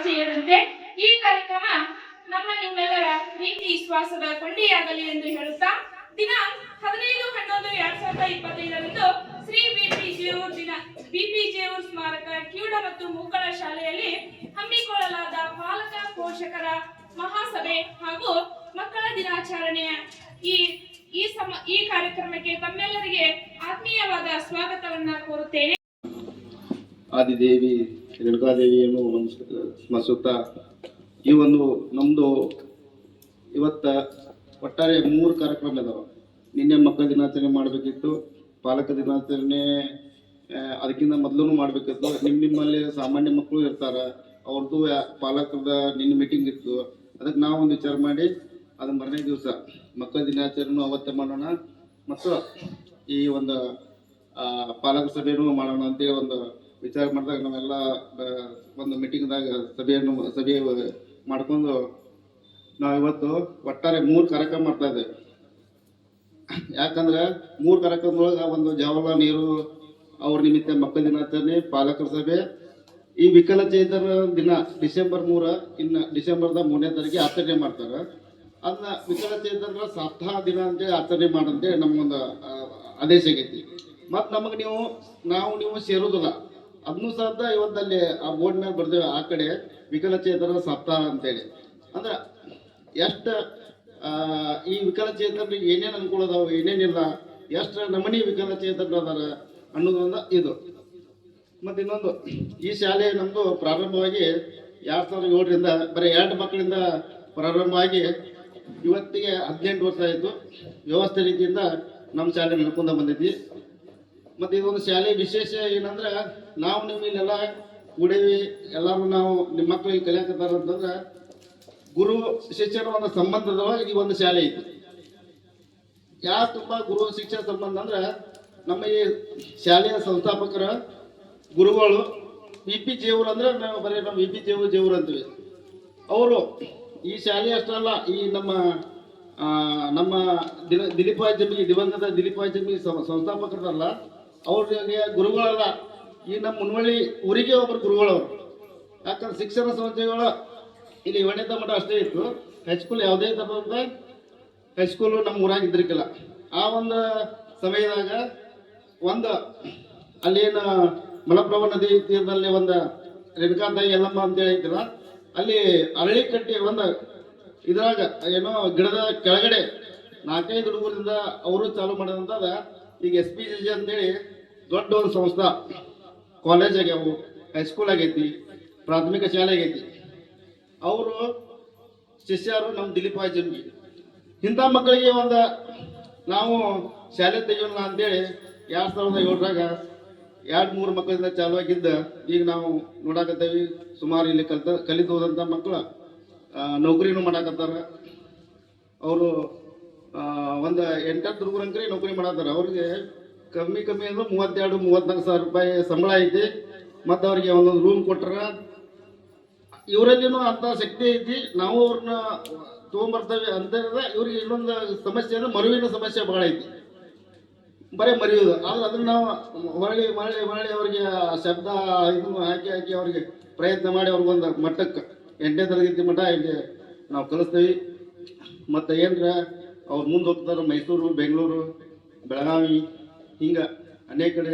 ಈ ಕಾರ್ಯಕ್ರಮ ನಮ್ಮ ನಿಮ್ಮೆಲ್ಲರ ಪ್ರೀತಿ, ವಿಶ್ವಾಸದ ಕೊಂಡಿಯಾಗಲಿ ಎಂದು ಹೇಳುತ್ತಾ, ದಿನ ಹದಿನೈದು, ಹನ್ನೊಂದು, ಎರಡ್ ಸಾವಿರದ ಇಪ್ಪತ್ತೈದರಂದು ಶ್ರೀ ಬಿಪಿ ಜೇವೂರ್ ದಿನ, ಬಿಪಿ ಜೇವೂರ್ ಸ್ಮಾರಕ ಕಿವುಡ ಮತ್ತು ಮೂಕಳ ಶಾಲೆಯಲ್ಲಿ ಹಮ್ಮಿಕೊಳ್ಳಲಾದ ಪಾಲಕ ಪೋಷಕರ ಮಹಾಸಭೆ ಹಾಗೂ ಮಕ್ಕಳ ದಿನಾಚರಣೆಯ ಈ ಈ ಸಮ, ಈ ಕಾರ್ಯಕ್ರಮಕ್ಕೆ ತಮ್ಮೆಲ್ಲರಿಗೆ ಆತ್ಮೀಯವಾದ ಸ್ವಾಗತವನ್ನ ಕೋರುತ್ತೇನೆ. ಆದಿದೇವಿ ನಮಸ್ ಸ್ಮರಿಸುತ್ತಾ ಈ ಒಂದು ನಮ್ಮದು ಇವತ್ತ ಒಟ್ಟಾರೆ ಮೂರು ಕಾರ್ಯಕ್ರಮ ಇದಾವೆ. ನಿನ್ನೆ ಮಕ್ಕಳ ದಿನಾಚರಣೆ ಮಾಡಬೇಕಿತ್ತು, ಪಾಲಕ ದಿನಾಚರಣೆ ಅದಕ್ಕಿಂತ ಮೊದಲು ಮಾಡಬೇಕಿತ್ತು. ನಿಮ್ಮ ನಿಮ್ಮಲ್ಲಿ ಸಾಮಾನ್ಯ ಮಕ್ಕಳು ಇರ್ತಾರೆ ಅವ್ರದ್ದು ಪಾಲಕರದ ನಿನ್ನೆ ಮೀಟಿಂಗ್ ಇತ್ತು. ಅದಕ್ಕೆ ನಾವು ಒಂದು ವಿಚಾರ ಮಾಡಿ, ಅದು ಮರನೇ ದಿವಸ. ಮಕ್ಕಳ ದಿನಾಚರಣೆ ಅವತ್ತೇ ಮಾಡೋಣ, ಮತ್ತು ಈ ಒಂದು ಪಾಲಕ ಸಭೆಯನ್ನು ಮಾಡೋಣ ಅಂತೇಳಿ ಒಂದು ವಿಚಾರ ಮಾಡಿದಾಗ ನಾವೆಲ್ಲ ಒಂದು ಮೀಟಿಂಗ್ದಾಗ ಸಭೆಯನ್ನು, ಸಭೆ ಮಾಡ್ಕೊಂಡು ನಾವು ಇವತ್ತು ಒಟ್ಟಾರೆ ಮೂರು ಕಾರ್ಯಕ್ರಮ ಮಾಡ್ತಾ ಇದ್ದೇವೆ. ಯಾಕಂದ್ರೆ ಮೂರು ಕಾರ್ಯಕ್ರಮದೊಳಗೆ ಒಂದು ಜವಾಹರ್ಲಾಲ್ ನೆಹರು ಅವ್ರ ನಿಮಿತ್ತ ಮಕ್ಕಳ ದಿನಾಚರಣೆ, ಪಾಲಕರ ಸಭೆ. ಈ ವಿಕಲಚೇತನ ದಿನ ಡಿಸೆಂಬರ್ ಮೂರ, ಇನ್ನು ಡಿಸೆಂಬರ್ದ ಮೂರನೇ ತಾರೀಕಿಗೆ ಆಚರಣೆ ಮಾಡ್ತಾರೆ. ಅದನ್ನ ವಿಕಲಚೇತನರ ಸಪ್ತಾಹ ದಿನ ಅಂತೇಳಿ ಆಚರಣೆ ಮಾಡಂತೆ ನಮ್ಮ ಒಂದು ಆದೇಶ ಆಗೈತಿ. ಮತ್ತು ನಮಗೆ ನೀವು, ನಾವು ನೀವು ಸೇರೋದಿಲ್ಲ. ಅದನ್ನು ಸಹ ಇವತ್ತಲ್ಲಿ ಆ ಬೋರ್ಡ್ ಮೇಲೆ ಬರ್ದೇವೆ, ಆ ಕಡೆ ವಿಕಲಚೇತನರ ಸಪ್ತಾಹ ಅಂತೇಳಿ. ಅಂದ್ರೆ ಎಷ್ಟು ಈ ವಿಕಲಚೇತನರಿಗೆ ಏನೇನು ಅನುಕೂಲ ಅದಾವ ಏನೇನಿಲ್ಲ ಎಷ್ಟು ನಮನಿ ವಿಕಲಚೇತನರು ಅದಾರ ಅನ್ನೋದೊಂದು ಇದು. ಮತ್ತು ಇನ್ನೊಂದು, ಈ ಶಾಲೆ ನಮ್ಮದು ಪ್ರಾರಂಭವಾಗಿ ಎರಡು ಸಾವಿರದ ಏಳರಿಂದ, ಬರೀ ಎರಡು ಮಕ್ಕಳಿಂದ ಪ್ರಾರಂಭವಾಗಿ ಇವತ್ತಿಗೆ ಹದಿನೆಂಟು ವರ್ಷ ಆಯಿತು. ವ್ಯವಸ್ಥೆ ರೀತಿಯಿಂದ ನಮ್ಮ ಶಾಲೆ ನಡ್ಕೊಂಡ ಬಂದೈತಿ ಮತ್ತು ಇದೊಂದು ಶಾಲೆ ವಿಶೇಷ ಏನಂದ್ರೆ ನಾವು ನೀವು ಇಲ್ಲೆಲ್ಲ ಕೂಡೇವಿ. ಎಲ್ಲರೂ ನಾವು ನಿಮ್ಮ ಮಕ್ಕಳಿಗೆ ಕಲಿಯಾಕತ್ತಾರ ಅಂತಂದ್ರೆ ಗುರು ಶಿಷ್ಯರ ಒಂದು ಸಂಬಂಧದ ಈ ಒಂದು ಶಾಲೆ ಐತಿ. ಯಾವ ತುಂಬ ಗುರು ಶಿಕ್ಷಣ ಸಂಬಂಧ ಅಂದ್ರೆ ನಮ್ಮ ಈ ಶಾಲೆಯ ಸಂಸ್ಥಾಪಕರ ಗುರುಗಳು ವಿ ಪಿ ಜೇವ್ರು ಅಂದ್ರೆ ನಾವು ಬರೀ ನಾವು ವಿ ಪಿ ಜೇವು ಜೇವ್ರು ಅಂತೀವಿ. ಅವರು ಈ ಶಾಲೆ ಅಷ್ಟಲ್ಲ, ಈ ನಮ್ಮ ನಮ್ಮ ದಿನ ಜಮ್ಮಿ ಜಮಿ ದಿವಂಗತ ದಿಲೀಪ ಜಮಿ ಸಂಸ್ಥಾಪಕರಲ್ಲ ಅವ್ರಿಗೆ ಗುರುಗಳಲ್ಲ. ಈ ನಮ್ಮ ಮುನ್ವಳ್ಳಿ ಊರಿಗೆ ಒಬ್ಬರು ಗುರುಗಳವರು ಯಾಕಂದ್ರೆ ಶಿಕ್ಷಣ ಸಂಸ್ಥೆಗಳು ಇಲ್ಲಿ ಏಳನೇ ಮಠ ಅಷ್ಟೇ ಇತ್ತು. ಹೈಸ್ಕೂಲ್ ಯಾವುದೇ ತಪ್ಪ ಹೈಸ್ಕೂಲು ನಮ್ಮ ಊರಾಗ ಇದ್ರಿಕ್ಕಿಲ್ಲ ಆ ಒಂದು ಸಮಯದಾಗ ಒಂದು ಅಲ್ಲಿನ ಮಲಪ್ರಭ ನದಿ ತೀರದಲ್ಲಿ ಒಂದು ರೇಣುಕಾಂತಾಯಿ ಯಲ್ಲಮ್ಮ ಅಂತೇಳಿ ಐತಿಲ್ಲ ಅಲ್ಲಿ ಅರಳಿ ಕಟ್ಟಿ ಒಂದು ಇದ್ರಾಗ ಏನೋ ಗಿಡದ ಕೆಳಗಡೆ ನಾಲ್ಕೈದು ಹುಡುಗರಿಂದ ಅವರು ಚಾಲು ಮಾಡಿದಂತಾದ ಈಗ ಎಸ್ ಪಿ ಜಿ ಅಂತೇಳಿ ದೊಡ್ಡ ಒಂದು ಸಂಸ್ಥಾ. ಕಾಲೇಜ್ ಆಗ್ಯಾವು ಹೈಸ್ಕೂಲ್ ಆಗೈತಿ ಪ್ರಾಥಮಿಕ ಶಾಲೆ ಆಗೈತಿ ಅವರು ಶಿಷ್ಯರು ನಮ್ಮ ದಿಲೀಪ್ ಜನ್ಗಿ ಇಂಥ ಮಕ್ಕಳಿಗೆ ಒಂದು ನಾವು ಶಾಲೆ ತೆಗಿಯೋಣ ಅಂತೇಳಿ ಎರಡು ಸಾವಿರದ ಏಳರಾಗ ಎರಡು ಮೂರು ಮಕ್ಕಳಿಂದ ಚಾಲು ಆಗಿದ್ದ ಈಗ ನಾವು ನೋಡಾಕತ್ತೇವಿ, ಸುಮಾರು ಇಲ್ಲಿ ಕಲಿತ, ಕಲಿತು ಹೋದಂಥ ಮಕ್ಕಳು ನೌಕರಿನೂ ಮಾಡಾಕತ್ತಾರ. ಅವರು ಒಂದು ಎಂಟತ್ತು ಹುಡುಗರಂಕ್ರಿ ನೌಕರಿ ಮಾಡತ್ತಾರ. ಅವ್ರಿಗೆ ಕಮ್ಮಿ ಕಮ್ಮಿ ಅಂದ್ರೆ ಮೂವತ್ತೆರಡು, ಮೂವತ್ನಾಲ್ಕು ಸಾವಿರ ರೂಪಾಯಿ ಸಂಬಳ ಐತಿ. ಮತ್ತು ಅವ್ರಿಗೆ ಒಂದೊಂದು ರೂಮ್ ಕೊಟ್ರ ಇವರಲ್ಲಿನೂ ಅಂಥ ಶಕ್ತಿ ಐತಿ. ನಾವು ಅವ್ರನ್ನ ತೊಗೊಂಬರ್ತೇವೆ ಅಂತ ಇವ್ರಿಗೆ ಇನ್ನೊಂದು ಸಮಸ್ಯೆ ಅಂದ್ರೆ ಮರುವಿನ ಸಮಸ್ಯೆ ಭಾಳ ಐತಿ. ಬರೀ ಮರೆಯೋದು ಆದ್ರೆ ಅದನ್ನ ನಾವು ಮರಳಿ ಮರಳಿ ಮರಳಿ ಅವ್ರಿಗೆ ಶಬ್ದ ಇದನ್ನು ಹಾಕಿ ಹಾಕಿ ಅವ್ರಿಗೆ ಪ್ರಯತ್ನ ಮಾಡಿ ಅವ್ರಿಗೊಂದು ಮಟ್ಟಕ್ಕೆ ಎಂಟನೇ ತರಗತಿ ಮಠ ಇಲ್ಲಿ ನಾವು ಕಲಿಸ್ತೀವಿ. ಮತ್ತು ಏನರ ಅವ್ರು ಮುಂದೆ ಹೋಗ್ತಾರೆ ಮೈಸೂರು, ಬೆಂಗಳೂರು, ಬೆಳಗಾವಿ. ಹಿಂಗೆ ಅನೇಕ ಕಡೆ